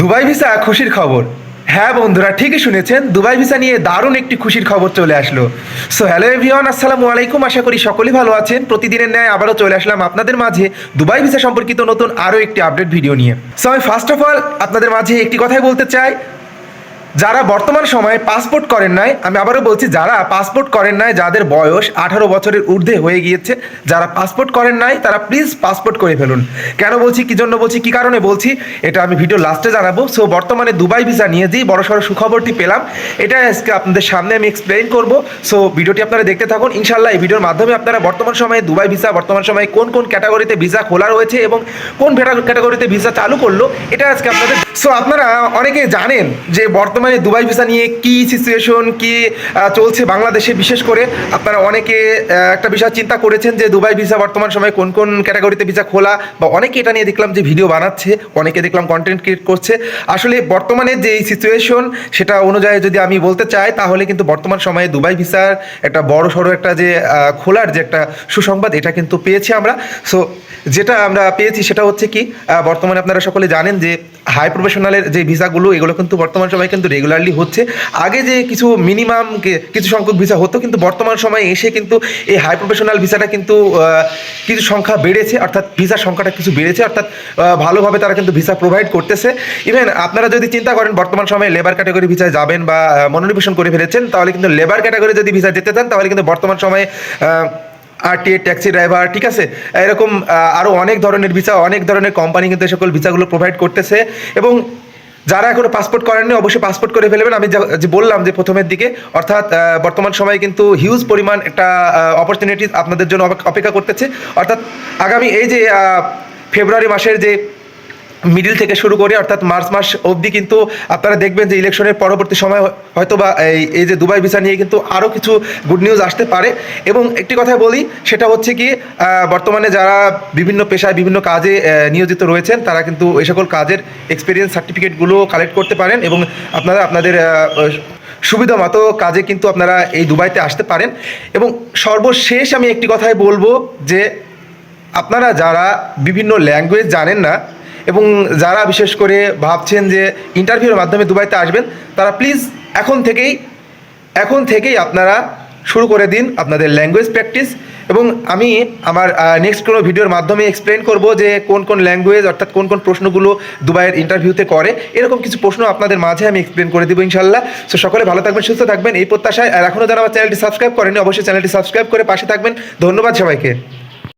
Dubai visa খুশির খবর। হ্যাঁ বন্ধুরা, ঠিকই শুনেছেন, দুবাই ভিসা নিয়ে দারুণ একটি খুশির খবর চলে আসলো। সো হ্যালো এভরিওয়ান আসসালামু আলাইকুম, আশা করি সকলেই ভালো আছেন। প্রতিদিনের ন্যায় আবারও চলে আসলাম আপনাদের মাঝে দুবাই ভিসা সম্পর্কিত নতুন আরও একটি আপডেট ভিডিও নিয়ে। সো আমি ফার্স্ট অফ অল আপনাদের মাঝে একটি কথাই বলতে চাই। যারা বর্তমান সময়ে পাসপোর্ট করেন নাই, আমি আবারও বলছি, যারা পাসপোর্ট করেন নাই, যাদের বয়স আঠারো বছরের ঊর্ধ্বে হয়ে গিয়েছে, যারা পাসপোর্ট করেন নাই, তারা প্লিজ পাসপোর্ট করে ফেলুন। কেন বলছি, কি জন্য বলছি, কি কারণে বলছি, এটা আমি ভিডিও লাস্টে জানাব। সো বর্তমানে দুবাই ভিসা নিয়ে যেই বড় সড়ো সুখবরটি পেলাম, এটা আজকে আপনাদের সামনে আমি এক্সপ্লেইন করব। সো ভিডিওটি আপনারা দেখতে থাকুন। ইনশাল্লাহ এই ভিডিওর মাধ্যমে আপনারা বর্তমান সময়ে দুবাই ভিসা বর্তমান সময়ে কোন কোন ক্যাটাগরিতে ভিসা খোলা রয়েছে এবং কোন ক্যাটাগরিতে ভিসা চালু করল, এটা আজকে আপনাদের সো আপনারা অনেকে জানেন যে বর্তমানে দুবাই ভিসা নিয়ে কি সিচুয়েশন কি চলছে বাংলাদেশে। বিশেষ করে আপনারা অনেকে একটা বিষয় চিন্তা করেছেন যে দুবাই ভিসা বর্তমান সময়ে কোন কোন ক্যাটাগরিতে ভিসা খোলা? বা অনেকে এটা নিয়ে দেখলাম যে ভিডিও বানাচ্ছে, অনেকে দেখলাম কন্টেন্ট ক্রিয়েট করছে। আসলে বর্তমানে যে এই সিচুয়েশন সেটা অনুযায়ী যদি আমি বলতে চাই, তাহলে কিন্তু বর্তমান সময়ে দুবাই ভিসার একটা বড় সড়ো একটা যে খোলার যে একটা সুসংবাদ, এটা কিন্তু পেয়েছি আমরা। সো যেটা আমরা পেয়েছি সেটা হচ্ছে কি বর্তমানে আপনারা সকলে জানেন যে হাই প্রফেশনালের যে ভিসাগুলো, এগুলো কিন্তু বর্তমান সময়ে কিন্তু রেগুলারলি হচ্ছে। আগে যে কিছু মিনিমাম কিছু সংখ্যক ভিসা হতো, কিন্তু বর্তমান সময়ে এসে কিন্তু এই হাই প্রফেশনাল ভিসাটা কিন্তু কিছু সংখ্যা বেড়েছে, অর্থাৎ ভিসার সংখ্যাটা কিছু বেড়েছে, অর্থাৎ ভালোভাবে তারা কিন্তু ভিসা প্রোভাইড করতেছে। ইভেন আপনারা যদি চিন্তা করেন, বর্তমান সময়ে লেবার ক্যাটাগরি ভিসায় যাবেন বা মনোনিবেশন করে ফেলেছেন, তাহলে কিন্তু লেবার ক্যাটাগরি যদি ভিসা যেতে চান, তাহলে কিন্তু বর্তমান সময়ে আরটিএ ট্যাক্সি ড্রাইভার ঠিক আছে? এরকম আরও অনেক ধরনের ভিসা অনেক ধরনের কোম্পানি কিন্তু এই সকল ভিসাগুলো প্রোভাইড করতেছে। এবং যারা এখনও পাসপোর্ট করেননি, অবশ্যই পাসপোর্ট করে ফেলবেন। আমি যে বললাম যে প্রথমের দিকে, অর্থাৎ বর্তমান সময়ে কিন্তু হিউজ পরিমাণ একটা অপরচুনিটি আপনাদের জন্য অপেক্ষা করতেছে। অর্থাৎ, আগামী এই যে ফেব্রুয়ারি মাসের যে মিডিল থেকে শুরু করে অর্থাৎ মার্চ মাস অবধি কিন্তু আপনারা দেখবেন যে ইলেকশনের পরবর্তী সময় হয়তো বা এই যে দুবাই ভিসা নিয়ে কিন্তু আরও কিছু গুড নিউজ আসতে পারে। এবং একটি কথা বলি, সেটা হচ্ছে কি বর্তমানে যারা বিভিন্ন পেশায়, বিভিন্ন কাজে নিয়োজিত রয়েছেন, তারা কিন্তু এই সকল কাজের এক্সপিরিয়েন্স সার্টিফিকেটগুলো কালেক্ট করতে পারেন এবং আপনারা আপনাদের সুবিধা মতো কাজে কিন্তু আপনারা এই দুবাইতে আসতে পারেন। এবং সর্বশেষ আমি একটি কথাই বলব যে, আপনারা যারা বিভিন্ন ল্যাঙ্গুয়েজ জানেন না এবং যারা বিশেষ করে ভাবছেন যে ইন্টারভিউর মাধ্যমে দুবাইতে আসবেন, তারা প্লিজ এখন থেকেই এখন থেকেই আপনারা শুরু করে দিন আপনাদের ল্যাঙ্গুয়েজ প্র্যাকটিস এবং আমি আমার নেক্সট কোনো ভিডিওর মাধ্যমে এক্সপ্লেন করব যে কোন কোন ল্যাঙ্গুয়েজ অর্থাৎ কোন কোন প্রশ্নগুলো দুবাইয়ের ইন্টারভিউতে করে। এরকম কিছু প্রশ্ন আপনাদের মাঝে আমি এক্সপ্লেন করে দেবো ইনশাল্লাহ। সো সকলে ভালো থাকবেন, সুস্থ থাকবেন। এই প্রত্যাশায়, আর এখনও যারা আমার চ্যানেলটি সাবস্ক্রাইব করেনি অবশ্যই চ্যানেলটি সাবস্ক্রাইব করে পাশে থাকবেন। ধন্যবাদ সবাইকে।